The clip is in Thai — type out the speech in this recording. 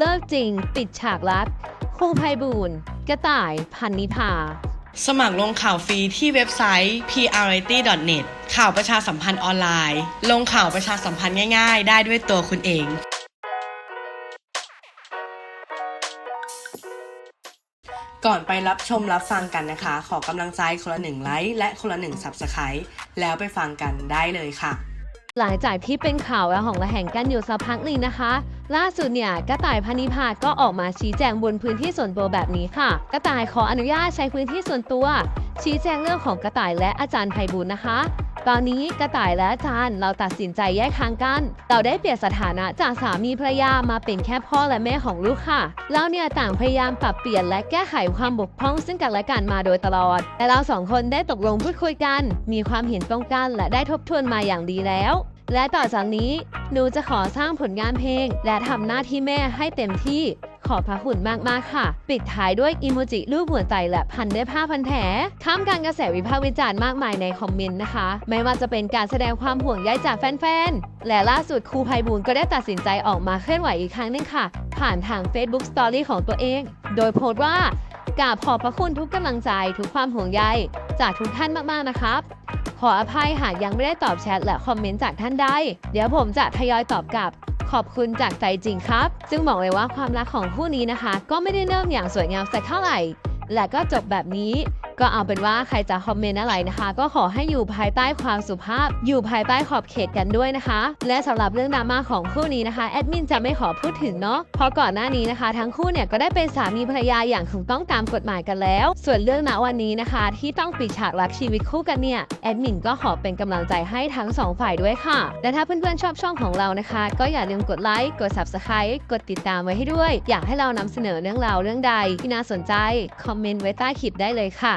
เลิกจริงปิดฉากลับครูไพบูลย์กระต่ายพันนิพา สมัครลงข่าวฟรีที่เว็บไซต์ prity.net ข่าวประชาสัมพันธ์ออนไลน์ ลงข่าวประชาสัมพันธ์ง่ายๆ ได้ด้วยตัวคุณเองก่อนไปรับชมรับฟังกันนะคะ ขอกำลังใจคนละหนึ่งไลค์และคนละหนึ่ง Subscribe แล้วไปฟังกันได้เลยค่ะ หลังจากที่เป็นข่าวและหองระแหงกันอยู่สักพักหนึ่งนะคะ ล่าสุดเนี่ยกระต่ายพานิพาก็ออกมาชี้แจงบนพื้นที่ส่วนตัวแบบนี้ค่ะ กระต่ายขออนุญาตใช้พื้นที่ส่วนตัว ชี้แจงเรื่องของกระต่ายและอาจารย์ไพบูลนะคะ ตอนนี้กระต่ายและอาจารย์เราตัดสินใจแยกทางกัน เราได้เปลี่ยนสถานะจากสามีภรรยามาเป็นแค่พ่อและแม่ของลูกค่ะแล้วเนี่ยต่างพยายามปรับเปลี่ยนและแก้ไขความบกพร่องซึ่งกันและกันมาโดยตลอด แต่เราสองคนได้ตกลงพูดคุยกัน มีความเห็นตรงกันและได้ทบทวนมาอย่างดีแล้ว และต่อจากนี้หนูจะขอสร้างผลงานเพลง และทำหน้าที่แม่ให้เต็มที่ ขอบพระคุณมาก ๆ ค่ะ ปิดท้ายด้วยอีโมจิรูปหัวใจและพันด้วยผ้าพันแผลท่ามกลางกระแสวิพากษ์วิจารณ์มากมายในคอมเมนต์นะคะ ไม่ว่าจะเป็นการแสดงความห่วงใยจากแฟน ๆ และล่าสุดครูไพบูลก็ได้ตัดสินใจออกมาเคลื่อนไหวอีกครั้งหนึงค่ะ ผ่านทาง Facebook Story ของตัวเอง โดยโพสต์ว่ากราบขอบพระคุณทุกกำลังใจทุกความห่วงใยจากทุกท่านมาก ๆ นะครับ ขออภัยหากยังไม่ได้ตอบแชทและคอมเมนต์จากท่านใด เดี๋ยวผมจะทยอยตอบกลับ ขอบคุณจากใจจริงครับ ซึ่งบอกเลยว่าความรักของคู่นี้นะคะ ก็ไม่ได้เริ่มอย่างสวยงามสักเท่าไหร่ และก็จบแบบนี้ ก็เอาเป็นว่าใครจะคอมเมนต์อะไรนะคะ ก็ขอให้อยู่ภายใต้ความสุภาพ อยู่ภายใต้ขอบเขตกันด้วยนะคะ และสำหรับเรื่องดราม่าของคู่นี้นะคะแอดมินจะไม่ขอพูดถึงเนาะเพราะก่อนหน้านี้นะคะ ทั้งคู่เนี่ยก็ได้เป็นสามีภรรยาอย่างถูกต้องตามกฎหมายกันแล้ว ส่วนเรื่องณวันนี้นะคะ ที่ต้องปิดฉากรักชีวิตคู่กันเนี่ยแอดมินก็ขอเป็นกำลังใจให้ทั้งสองฝ่ายด้วยค่ะและถ้าเพื่อนๆชอบช่องของเรานะคะ ก็อย่าลืมกดไลค์กด subscribe กดติดตามไว้ให้ด้วย อยากให้เรานำเสนอเรื่องราวเรื่องใดที่น่าสนใจคอมเมนต์ไว้ใต้คลิปได้เลยค่ะ